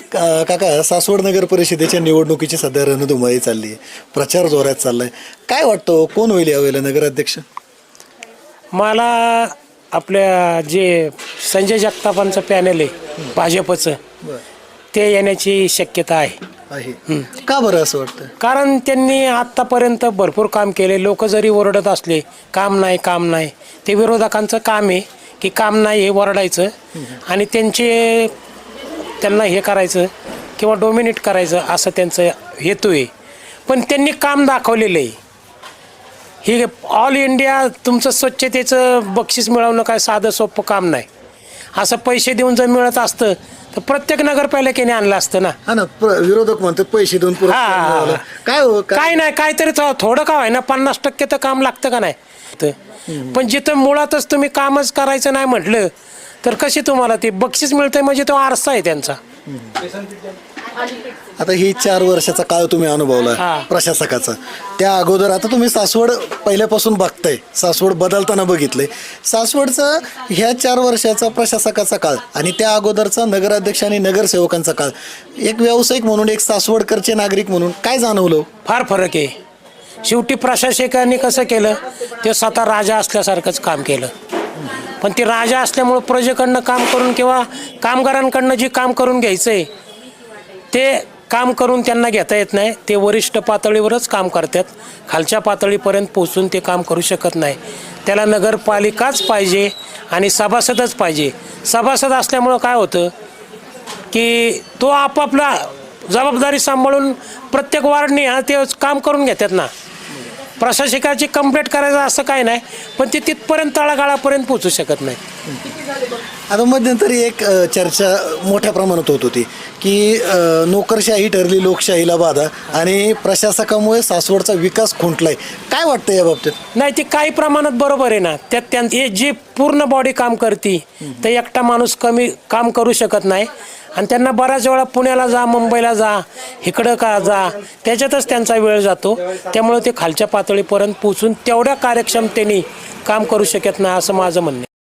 का- काका सासवड नगर परिषदेच्या निवडणुकीची सध्या रणधुमाळी चालली आहे. प्रचार जोरात चाललाय. काय वाटतं कोण होईल यावेळेला नगराध्यक्ष? मला आपल्या जे संजय जगतापांचं पॅनल आहे भाजपचं ते येण्याची शक्यता आहे. आहे. का बरं असं वाटतं? कारण त्यांनी आत्तापर्यंत भरपूर काम केले. लोक जरी ओरडत असले काम नाही काम नाही ते विरोधकांचं काम आहे की काम नाही हे ओरडायचं. आणि त्यांचे त्यांना हे करायचं किंवा डोमिनेट करायचं असं त्यांचं हेतू आहे. पण त्यांनी काम दाखवलेलं आहे. ही ऑल इंडिया तुमचं स्वच्छतेचं बक्षीस मिळवणं काय साधं सोपं काम नाही. असं पैसे देऊन जर मिळत असतं तर प्रत्येक नगरपालिकेने आणलं असतं ना. हा ना प्र- विरोधक म्हणतात पैसे देऊन पुरस्कार हा, हा, हा. काय हो काय? काय नाही काहीतरी थो- थोडं का आहे ना पन्नास टक्के तर काम लागतं का नाही? तर पण जिथं मुळातच तुम्ही कामच करायचं नाही म्हटलं तर कशी तुम्हाला ते बक्षीस मिळतंय? म्हणजे तो आरसा आहे त्यांचा. आता ही चार वर्षाचा काळ तुम्ही अनुभवला हा. प्रशासकाचा. त्या अगोदर आता तुम्ही सासवड पहिल्यापासून बघताय. सासवड बदलताना बघितलंय. सासवडचा ह्या चार वर्षाचा प्रशासकाचा काळ आणि त्या अगोदरचा नगराध्यक्ष आणि नगरसेवकांचा काळ. एक व्यावसायिक म्हणून एक सासवडकरचे नागरिक म्हणून काय जाणवलं? फार फरक आहे. शेवटी प्रशासकांनी कसं केलं? ते स्वतः राजा असल्यासारखंच काम केलं. पण ते राजा असल्यामुळं प्रजेकडनं काम करून किंवा कामगारांकडनं जे काम करून घ्यायचं आहे ते काम करून त्यांना घेता येत नाही. ते वरिष्ठ पातळीवरच काम करतात. खालच्या पातळीपर्यंत पोचून ते काम करू शकत नाही. त्याला नगरपालिकाच पाहिजे आणि सभासदच पाहिजे. सभासद असल्यामुळं काय होतं की तो आपापला जबाबदारी सांभाळून प्रत्येक वार्डने ते काम करून घेतात ना. प्रशासकाची कंप्लेंट करायचं असं काय नाही पण ते तिथपर्यंत तळागाळापर्यंत पोचू शकत नाही. आता मध्यंतरी एक अ, चर्चा मोठ्या प्रमाणात होत होती की अ, नोकरशाही ठरली लोकशाहीला बाधा आणि प्रशासकामुळे सासवडचा विकास खुंटलाय. काय वाटतं या बाबतीत? नाही ते काही प्रमाणात बरोबर आहे ना. त्यात त्यां हे जी पूर्ण बॉडी काम करते तर एकटा माणूस कमी काम करू शकत नाही. आणि त्यांना बऱ्याच वेळा पुण्याला जा मुंबईला जा इकडं का जा त्याच्यातच त्यांचा वेळ जातो. त्यामुळे ते खालच्या पातळीपर्यंत पोचून तेवढ्या कार्यक्षमतेने काम करू शकत नाही असं माझं म्हणणं